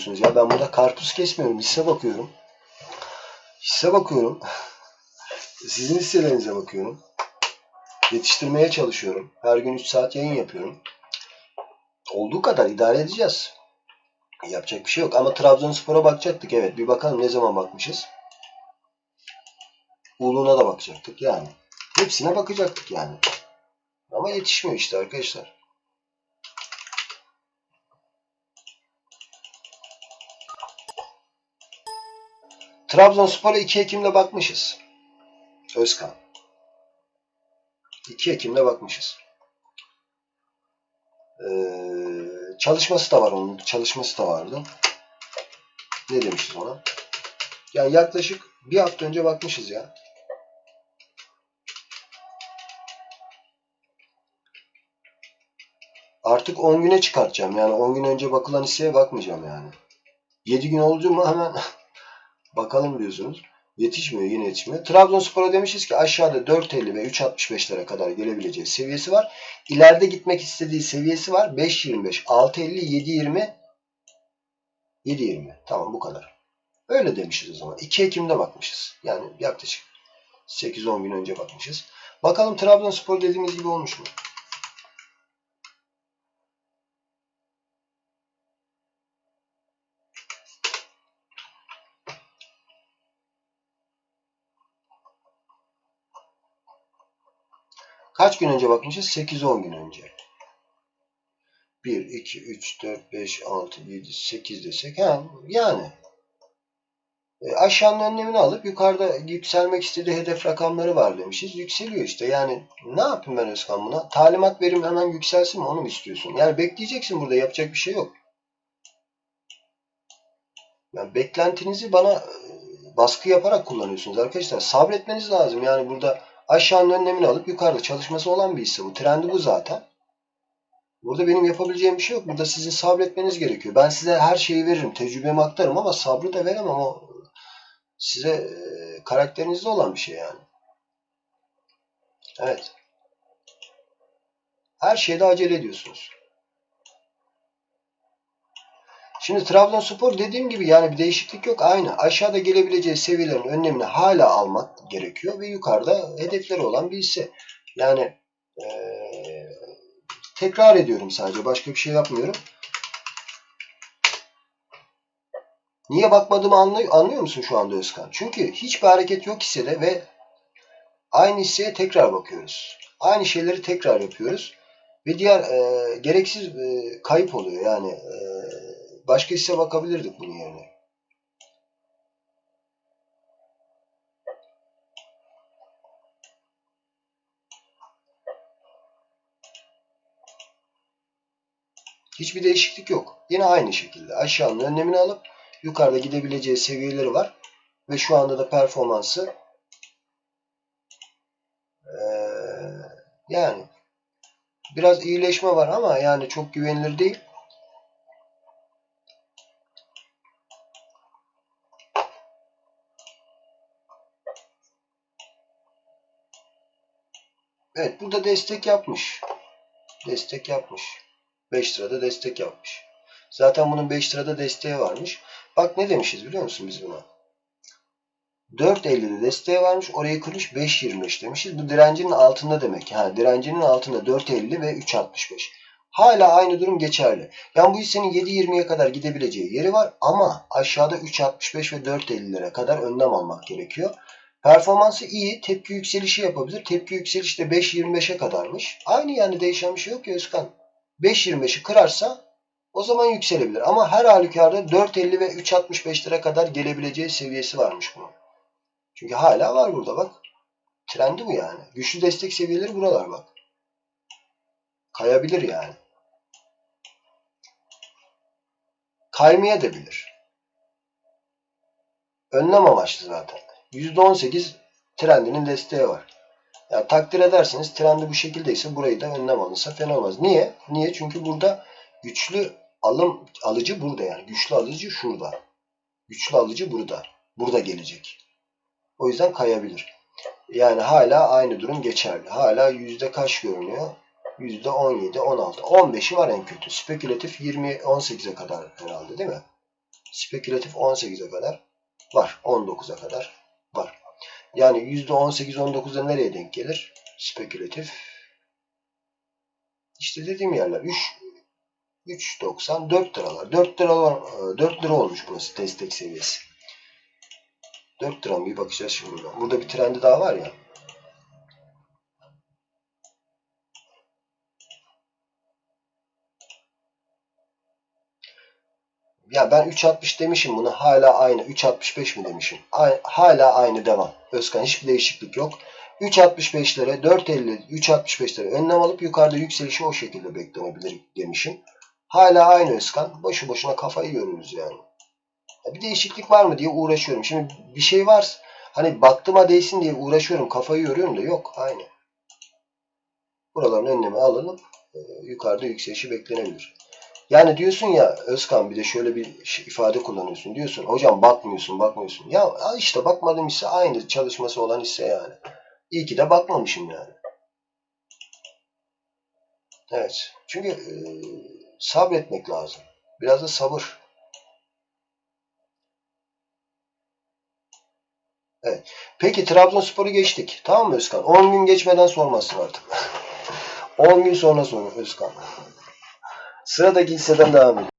bakıyorsunuz ya? Ben burada karpuz kesmiyorum. Hisse bakıyorum. Hisse bakıyorum. Sizin hisselerinize bakıyorum. Yetiştirmeye çalışıyorum. Her gün 3 saat yayın yapıyorum. Olduğu kadar idare edeceğiz. Yapacak bir şey yok. Ama Trabzonspor'a bakacaktık. Evet bir bakalım ne zaman bakmışız. Uluğuna da bakacaktık yani. Hepsine bakacaktık yani. Ama yetişmiyor işte arkadaşlar. Trabzonspor'a 2 Ekim'de bakmışız. Özkan. 2 Ekim'de bakmışız. Ee, çalışması da var onun. Çalışması da vardı. Ne demişiz ona? Yani yaklaşık bir hafta önce bakmışız ya. Artık 10 güne çıkartacağım. Yani 10 gün önce bakılan hisseye bakmayacağım yani. 7 gün oldu mu hemen bakalım diyorsunuz. Yetişmiyor yine yetişmiyor. Trabzonspor'a demişiz ki aşağıda 4.50 ve 3.65'lere kadar gelebileceği seviyesi var. İleride gitmek istediği seviyesi var. 5.25, 6.50, 7.20, 7.20. Tamam bu kadar. Öyle demişiz o zaman. 2 Ekim'de bakmışız. Yani yaklaşık 8-10 gün önce bakmışız. Bakalım Trabzonspor dediğimiz gibi olmuş mu? Kaç gün önce bakmışız? 8-10 gün önce. 1, 2, 3, 4, 5, 6, 7, 8 desek. Ha, yani e, aşağının önlemini alıp yukarıda yükselmek istediği hedef rakamları var demişiz. Yükseliyor işte. Yani ne yapayım ben Özkan buna? Talimat verim hemen yükselsin mi? Onu mu istiyorsun? Yani bekleyeceksin burada. Yapacak bir şey yok. Yani beklentinizi bana e, baskı yaparak kullanıyorsunuz arkadaşlar. Sabretmeniz lazım. Yani burada aşağının önlemini alıp yukarıda çalışması olan bir hisse bu. Trendi bu zaten. Burada benim yapabileceğim bir şey yok. Burada sizin sabretmeniz gerekiyor. Ben size her şeyi veririm. Tecrübemi aktarırım ama sabrı da veremem. O size e, karakterinizde olan bir şey yani. Evet. Her şeyde acele ediyorsunuz. Şimdi Trabzonspor dediğim gibi yani bir değişiklik yok. Aynı. Aşağıda gelebileceği seviyelerin önlemini hala almak gerekiyor ve yukarıda hedefleri olan bir hisse. Yani ee, tekrar ediyorum sadece. Başka bir şey yapmıyorum. Niye bakmadığımı anlıyor, anlıyor musun şu anda Özkan? Çünkü hiçbir hareket yok hissede ve aynı hisseye tekrar bakıyoruz. Aynı şeyleri tekrar yapıyoruz. Ve diğer e, gereksiz e, kayıp oluyor. Yani e, başka hisse bakabilirdik bunun yerine. Hiçbir değişiklik yok. Yine aynı şekilde aşağının önlemini alıp yukarıda gidebileceği seviyeleri var. Ve şu anda da performansı ee, yani biraz iyileşme var ama yani çok güvenilir değil. Evet burada destek yapmış. Destek yapmış. 5 lirada destek yapmış. Zaten bunun 5 lirada desteği varmış. Bak ne demişiz biliyor musun biz buna? 4.50'de desteği varmış. Orayı kırmış 5.25 demişiz. Bu direncinin altında demek. Ha, direncinin altında 4.50 ve 3.65. Hala aynı durum geçerli. Yani bu hissenin 7.20'ye kadar gidebileceği yeri var ama aşağıda 3.65 ve 4.50'lere kadar önlem almak gerekiyor. Performansı iyi. Tepki yükselişi yapabilir. Tepki yükselişi de 5.25'e kadarmış. Aynı yani değişen bir şey yok ya Özkan. 5.25'i kırarsa o zaman yükselebilir. Ama her halükarda 4.50 ve 3.65'lere kadar gelebileceği seviyesi varmış bunun. Çünkü hala var burada bak. Trendi bu yani. Güçlü destek seviyeleri buralar bak. Kayabilir yani. Kaymaya da bilir. Önlem amaçlı zaten. %18 trendinin desteği var. Yani takdir ederseniz trendi bu şekildeyse burayı da önlem alınsa fena olmaz. Niye? Niye? Çünkü burada güçlü alım alıcı burada yani. Güçlü alıcı şurada. Güçlü alıcı burada. Burada gelecek. O yüzden kayabilir. Yani hala aynı durum geçerli. Hala yüzde kaç görünüyor? Yüzde 17, 16. 15'i var en kötü. Spekülatif 20, 18'e kadar herhalde değil mi? Spekülatif 18'e kadar var. 19'a kadar. Yani %18-19'da nereye denk gelir? Spekülatif. İşte dediğim yerler 3 3.90 4 liralar. 4 lira var. 4 lira olmuş burası destek seviyesi. 4 lira? Bir bakacağız şimdi buradan. Burada bir trendi daha var ya. Ya ben 3.60 demişim bunu. Hala aynı. 3.65 mi demişim? A- hala aynı devam. Özkan hiçbir değişiklik yok. 3.65'lere 4.50 3.65'lere önlem alıp yukarıda yükselişi o şekilde beklenebilir demişim. Hala aynı Özkan. Boşu boşuna kafayı yoruyoruz yani. Ya bir değişiklik var mı diye uğraşıyorum. Şimdi bir şey var. Hani baktıma değsin diye uğraşıyorum. Kafayı yoruyorum da yok. Aynı. Buraların önlemi alınıp e, yukarıda yükselişi beklenebilir. Yani diyorsun ya Özkan bir de şöyle bir ifade kullanıyorsun. Diyorsun hocam bakmıyorsun bakmıyorsun. Ya işte bakmadığım hisse aynı çalışması olan hisse yani. İyi ki de bakmamışım yani. Evet. Çünkü e, sabretmek lazım. Biraz da sabır. Evet. Peki Trabzonspor'u geçtik. Tamam mı Özkan? 10 gün geçmeden sormazsın artık. 10 gün sonra sor Özkan. Sıradaki hisseden devam edelim.